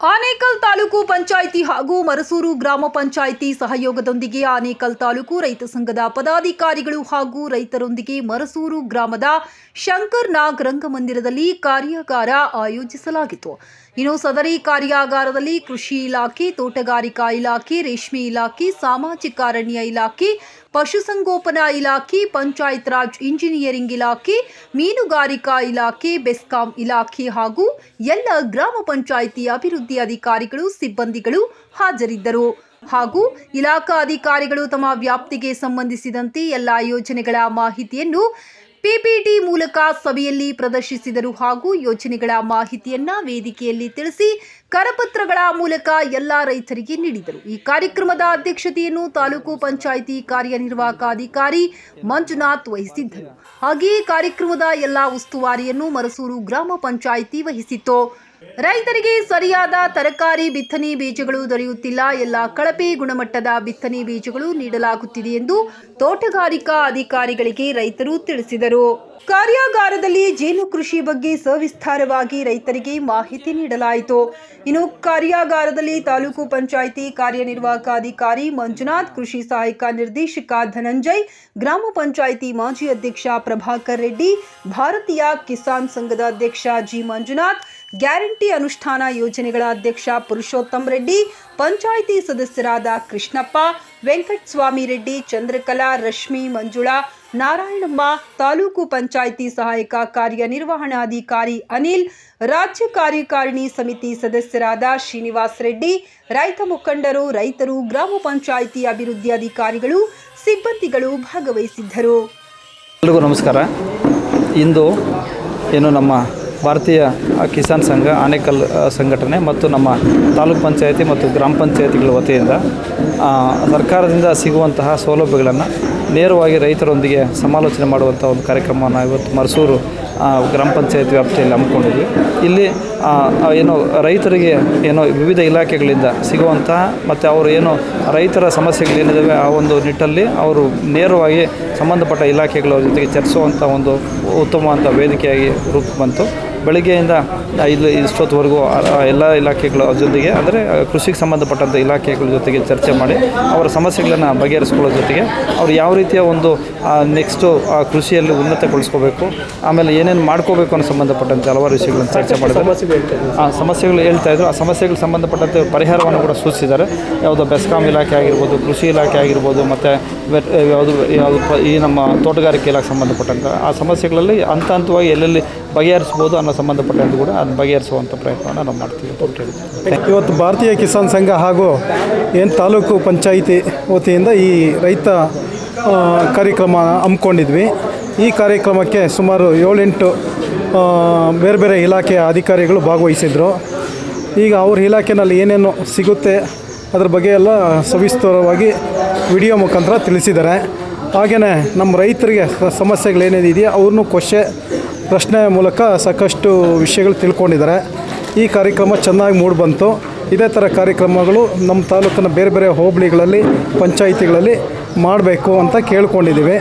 ಆನೇಕಲ್ ತಾಲೂಕು ಪಂಚಾಯಿತಿ ಹಾಗೂ ಮರಸೂರು ಗ್ರಾಮ ಪಂಚಾಯಿತಿ ಸಹಯೋಗದೊಂದಿಗೆ ಆನೇಕಲ್ ತಾಲೂಕು ರೈತ ಸಂಘದ ಪದಾಧಿಕಾರಿಗಳು ಹಾಗೂ ರೈತರೊಂದಿಗೆ ಮರಸೂರು ಗ್ರಾಮದ ಶಂಕರ್ ನಾಗ್ ರಂಗಮಂದಿರದಲ್ಲಿ ಕಾರ್ಯಾಗಾರ ಆಯೋಜಿಸಲಾಗಿತ್ತು. ಇನ್ನು ಸದರಿ ಕಾರ್ಯಾಗಾರದಲ್ಲಿ ಕೃಷಿ ಇಲಾಖೆ, ತೋಟಗಾರಿಕಾ ಇಲಾಖೆ, ರೇಷ್ಮೆ ಇಲಾಖೆ, ಸಾಮಾಜಿಕ ಅರಣ್ಯ ಇಲಾಖೆ, ಪಶುಸಂಗೋಪನಾ ಇಲಾಖೆ ಪಂಚಾಯತ್ ರಾಜ್ ಇಂಜಿನಿಯರಿಂಗ್ ಇಲಾಖೆ, ಮೀನುಗಾರಿಕಾ ಇಲಾಖೆ, ಬೆಸ್ಕಾಂ ಇಲಾಖೆ ಹಾಗೂ ಎಲ್ಲ ಗ್ರಾಮ ಪಂಚಾಯಿತಿ ಅಭಿವೃದ್ಧಿ ಅಧಿಕಾರಿಗಳು, ಸಿಬ್ಬಂದಿಗಳು ಹಾಜರಿದ್ದರು. ಹಾಗೂ ಇಲಾಖಾ ಅಧಿಕಾರಿಗಳು ತಮ್ಮ ವ್ಯಾಪ್ತಿಗೆ ಸಂಬಂಧಿಸಿದಂತೆ ಎಲ್ಲ ಯೋಜನೆಗಳ ಮಾಹಿತಿಯನ್ನು ಪಿಪಿಟಿ ಮೂಲಕ ಸಭೆಯಲ್ಲಿ ಪ್ರದರ್ಶಿಸಿದರು ಹಾಗೂ ಯೋಜನೆಗಳ ಮಾಹಿತಿಯನ್ನ ವೇದಿಕೆಯಲ್ಲಿ ತಿಳಿಸಿ ಕರಪತ್ರಗಳ ಮೂಲಕ ಎಲ್ಲ ರೈತರಿಗೆ ನೀಡಿದರು. ಈ ಕಾರ್ಯಕ್ರಮದ ಅಧ್ಯಕ್ಷತೆಯನ್ನು ತಾಲೂಕು ಪಂಚಾಯಿತಿ ಕಾರ್ಯನಿರ್ವಾಹಕ ಅಧಿಕಾರಿ ಮಂಜುನಾಥ್ ವಹಿಸಿದ್ದರು. ಹಾಗೆಯೇ ಕಾರ್ಯಕ್ರಮದ ಎಲ್ಲ ಉಸ್ತುವಾರಿಯನ್ನು ಮರಸೂರು ಗ್ರಾಮ ಪಂಚಾಯಿತಿ ವಹಿಸಿತ್ತು. ರೈತರಿಗೆ ಸರಿಯಾದ ತರಕಾರಿ, ಬಿತ್ತನೆ ಬೀಜಗಳು ದೊರೆಯುತ್ತಿಲ್ಲ. ಎಲ್ಲ ಕಳಪೆ ಗುಣಮಟ್ಟದ ಬಿತ್ತನೆ ಬೀಜಗಳು ನೀಡಲಾಗುತ್ತಿದೆ ಎಂದು ತೋಟಗಾರಿಕಾ ಅಧಿಕಾರಿಗಳಿಗೆ ರೈತರು ತಿಳಿಸಿದರು. ಕಾರ್ಯಾಗಾರದಲ್ಲಿ ಜೇನು ಕೃಷಿ ಬಗ್ಗೆ ಸವಿಸ್ತಾರವಾಗಿ ರೈತರಿಗೆ ಮಾಹಿತಿ ನೀಡಲಾಯಿತು. ಇನ್ನು ಕಾರ್ಯಾಗಾರದಲ್ಲಿ ತಾಲೂಕು ಪಂಚಾಯಿತಿ ಕಾರ್ಯನಿರ್ವಾಹಕ ಅಧಿಕಾರಿ ಮಂಜುನಾಥ್, ಕೃಷಿ ಸಹಾಯಕ ನಿರ್ದೇಶಕ ಧನಂಜಯ್, ಗ್ರಾಮ ಪಂಚಾಯಿತಿ ಮಾಜಿ ಅಧ್ಯಕ್ಷ ಪ್ರಭಾಕರ್ ರೆಡ್ಡಿ, ಭಾರತೀಯ ಕಿಸಾನ್ ಸಂಘದ ಅಧ್ಯಕ್ಷ ಜಿ ಮಂಜುನಾಥ್ ಗ್ಯಾರಂಟಿ ಅನುಷ್ಠಾನ ಯೋಜನೆಗಳ ಅಧ್ಯಕ್ಷ ಪುರುಷೋತ್ತಮ್ ರೆಡ್ಡಿ, ಪಂಚಾಯಿತಿ ಸದಸ್ಯರಾದ ಕೃಷ್ಣಪ್ಪ, ವೆಂಕಟಸ್ವಾಮಿ ರೆಡ್ಡಿ, ಚಂದ್ರಕಲಾ, ರಶ್ಮಿ ಮಂಜುಳಾ, ನಾರಾಯಣಮ್ಮ, ತಾಲೂಕು ಪಂಚಾಯಿತಿ ಸಹಾಯಕ ಕಾರ್ಯನಿರ್ವಹಣಾಧಿಕಾರಿ ಅನಿಲ್, ರಾಜ್ಯ ಕಾರ್ಯಕಾರಿಣಿ ಸಮಿತಿ ಸದಸ್ಯರಾದ ಶ್ರೀನಿವಾಸ್ ರೆಡ್ಡಿ, ರೈತ ಮುಖಂಡರು, ರೈತರು, ಗ್ರಾಮ ಪಂಚಾಯಿತಿ ಅಭಿವೃದ್ಧಿ ಅಧಿಕಾರಿಗಳು, ಸಿಬ್ಬಂದಿಗಳು ಭಾಗವಹಿಸಿದ್ದರು. ಎಲ್ಲರಿಗೂ ನಮಸ್ಕಾರ. ಇಂದು ಏನು ನಮ್ಮ ಭಾರತೀಯ ಕಿಸಾನ್ ಸಂಘ, ಆನೇಕಲ್ ಸಂಘಟನೆ ಮತ್ತು ನಮ್ಮ ತಾಲೂಕ್ ಪಂಚಾಯತಿ ಮತ್ತು ಗ್ರಾಮ ಪಂಚಾಯತಿಗಳ ವತಿಯಿಂದ ಸರ್ಕಾರದಿಂದ ಸಿಗುವಂತಹ ಸೌಲಭ್ಯಗಳನ್ನು ನೇರವಾಗಿ ರೈತರೊಂದಿಗೆ ಸಮಾಲೋಚನೆ ಮಾಡುವಂಥ ಒಂದು ಕಾರ್ಯಕ್ರಮವನ್ನು ಇವತ್ತು ಮರಸೂರು ಗ್ರಾಮ ಪಂಚಾಯತ್ ವ್ಯಾಪ್ತಿಯಲ್ಲಿ ಹಮ್ಮಿಕೊಂಡಿದ್ವಿ. ಇಲ್ಲಿ ಏನು ರೈತರಿಗೆ ಏನು ವಿವಿಧ ಇಲಾಖೆಗಳಿಂದ ಸಿಗುವಂತಹ ಮತ್ತು ಅವರು ಏನು ರೈತರ ಸಮಸ್ಯೆಗಳೇನಿದ್ದಾವೆ ಆ ಒಂದು ನಿಟ್ಟಲ್ಲಿ ಅವರು ನೇರವಾಗಿ ಸಂಬಂಧಪಟ್ಟ ಇಲಾಖೆಗಳ ಜೊತೆಗೆ ಚರ್ಚಿಸುವಂಥ ಒಂದು ಉತ್ತಮವಾದ ವೇದಿಕೆಯಾಗಿ ರೂಪ ಬಂತು. ಬೆಳಗ್ಗೆಯಿಂದ ಇಲ್ಲಿ ಇಷ್ಟೊತ್ತವರೆಗೂ ಎಲ್ಲ ಇಲಾಖೆಗಳ ಜೊತೆಗೆ ಅಂದರೆ ಕೃಷಿಗೆ ಸಂಬಂಧಪಟ್ಟಂಥ ಇಲಾಖೆಗಳ ಜೊತೆಗೆ ಚರ್ಚೆ ಮಾಡಿ ಅವರ ಸಮಸ್ಯೆಗಳನ್ನು ಬಗೆಹರಿಸ್ಕೊಳ್ಳೋ ಜೊತೆಗೆ ಅವ್ರು ಯಾವ ರೀತಿಯ ಒಂದು ನೆಕ್ಸ್ಟು ಕೃಷಿಯಲ್ಲಿ ಉನ್ನತಗೊಳಿಸ್ಕೋಬೇಕು ಆಮೇಲೆ ಏನೇನು ಮಾಡ್ಕೋಬೇಕು ಅನ್ನೋ ಸಂಬಂಧಪಟ್ಟಂತೆ ಹಲವಾರು ವಿಷಯಗಳನ್ನು ಚರ್ಚೆ ಮಾಡಿದ್ದಾರೆ. ಆ ಸಮಸ್ಯೆಗಳು ಹೇಳ್ತಾ ಇದ್ರು. ಆ ಸಮಸ್ಯೆಗಳಿಗೆ ಸಂಬಂಧಪಟ್ಟಂತೆ ಪರಿಹಾರವನ್ನು ಕೂಡ ಸೂಚಿಸಿದ್ದಾರೆ. ಯಾವುದು ಬೆಸ್ಕಾಂ ಇಲಾಖೆ ಆಗಿರ್ಬೋದು ಕೃಷಿ ಇಲಾಖೆ ಆಗಿರ್ಬೋದು ಮತ್ತು ಯಾವುದು ಯಾವುದು ಈ ನಮ್ಮ ತೋಟಗಾರಿಕೆ ಇಲಾಖೆ ಸಂಬಂಧಪಟ್ಟಂಥ ಆ ಸಮಸ್ಯೆಗಳಲ್ಲಿ ಹಂತ ಹಂತವಾಗಿ ಎಲ್ಲೆಲ್ಲಿ ಬಗೆಹರಿಸ್ಬೋದು ಅನ್ನೋ ಸಂಬಂಧಪಟ್ಟಂತೆ ಕೂಡ ಅದನ್ನು ಬಗೆಹರಿಸುವಂಥ ಪ್ರಯತ್ನವನ್ನು ನಾವು ಮಾಡ್ತೀವಿ ಅಂತ ಇವತ್ತು ಭಾರತೀಯ ಕಿಸಾನ್ ಸಂಘ ಹಾಗೂ ಏನು ತಾಲೂಕು ಪಂಚಾಯಿತಿ ವತಿಯಿಂದ ಈ ರೈತ ಕಾರ್ಯಕ್ರಮ ಹಮ್ಮಿಕೊಂಡಿದ್ವಿ. ಈ ಕಾರ್ಯಕ್ರಮಕ್ಕೆ ಸುಮಾರು ಏಳೆಂಟು ಬೇರೆ ಬೇರೆ ಇಲಾಖೆಯ ಅಧಿಕಾರಿಗಳು ಭಾಗವಹಿಸಿದರು. ಈಗ ಅವ್ರ ಇಲಾಖೆನಲ್ಲಿ ಏನೇನು ಸಿಗುತ್ತೆ ಅದ್ರ ಬಗ್ಗೆ ಎಲ್ಲ ಸವಿಸ್ತಾರವಾಗಿ ವಿಡಿಯೋ ಮುಖಾಂತರ ತಿಳಿಸಿದ್ದಾರೆ. ಹಾಗೆಯೇ ನಮ್ಮ ರೈತರಿಗೆ ಸಮಸ್ಯೆಗಳೇನೇನಿದೆಯೋ ಅವ್ರನ್ನೂ ಕ್ವಶೆ ಪ್ರಶ್ನೆ ಮೂಲಕ ಸಾಕಷ್ಟು ವಿಷಯಗಳು ತಿಳ್ಕೊಂಡಿದ್ದಾರೆ. ಈ ಕಾರ್ಯಕ್ರಮ ಚೆನ್ನಾಗಿ ಮೂಡಿಬಂತು ಇದೇ ಥರ ಕಾರ್ಯಕ್ರಮಗಳು ನಮ್ಮ ತಾಲೂಕಿನ ಬೇರೆ ಬೇರೆ ಹೋಬಳಿಗಳಲ್ಲಿ ಪಂಚಾಯಿತಿಗಳಲ್ಲಿ ಮಾಡಬೇಕು ಅಂತ ಕೇಳ್ಕೊಂಡಿದ್ದೀವಿ.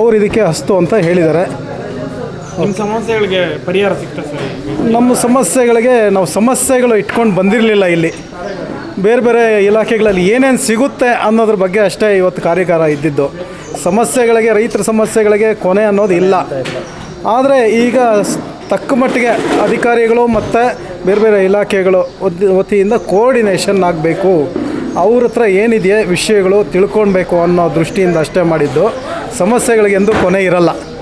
ಅವರು ಇದಕ್ಕೆ ಹಸ್ತು ಅಂತ ಹೇಳಿದ್ದಾರೆ. ನಿಮ್ಮ ಸಮಸ್ಯೆಗಳಿಗೆ ಪರಿಹಾರ ಸಿಗ್ತದೆ ನಮ್ಮ ಸಮಸ್ಯೆಗಳಿಗೆ ನಾವು ಸಮಸ್ಯೆಗಳು ಇಟ್ಕೊಂಡು ಬಂದಿರಲಿಲ್ಲ ಇಲ್ಲಿ. ಬೇರೆ ಬೇರೆ ಇಲಾಖೆಗಳಲ್ಲಿ ಏನೇನು ಸಿಗುತ್ತೆ ಅನ್ನೋದ್ರ ಬಗ್ಗೆ ಅಷ್ಟೇ ಇವತ್ತು ಕಾರ್ಯಕಾರ ಇದ್ದಿದ್ದು. ಸಮಸ್ಯೆಗಳಿಗೆ ರೈತರ ಸಮಸ್ಯೆಗಳಿಗೆ ಕೊನೆ ಅನ್ನೋದು ಇಲ್ಲ. ಆದರೆ ಈಗ ತಕ್ಕ ಮಟ್ಟಿಗೆ ಅಧಿಕಾರಿಗಳು ಮತ್ತು ಬೇರೆ ಬೇರೆ ಇಲಾಖೆಗಳು ವತಿ- ವತಿಯಿಂದ ಕೋಆರ್ಡಿನೇಷನ್ ಆಗಬೇಕು. ಅವ್ರ ಹತ್ರ ಏನಿದೆಯೇ ವಿಷಯಗಳು ತಿಳ್ಕೊಳ್ಬೇಕು ಅನ್ನೋ ದೃಷ್ಟಿಯಿಂದ ಅಷ್ಟೇ ಮಾಡಿದ್ದು. ಸಮಸ್ಯೆಗಳಿಗೆ ಎಂದೂ ಕೊನೆ ಇರಲ್ಲ.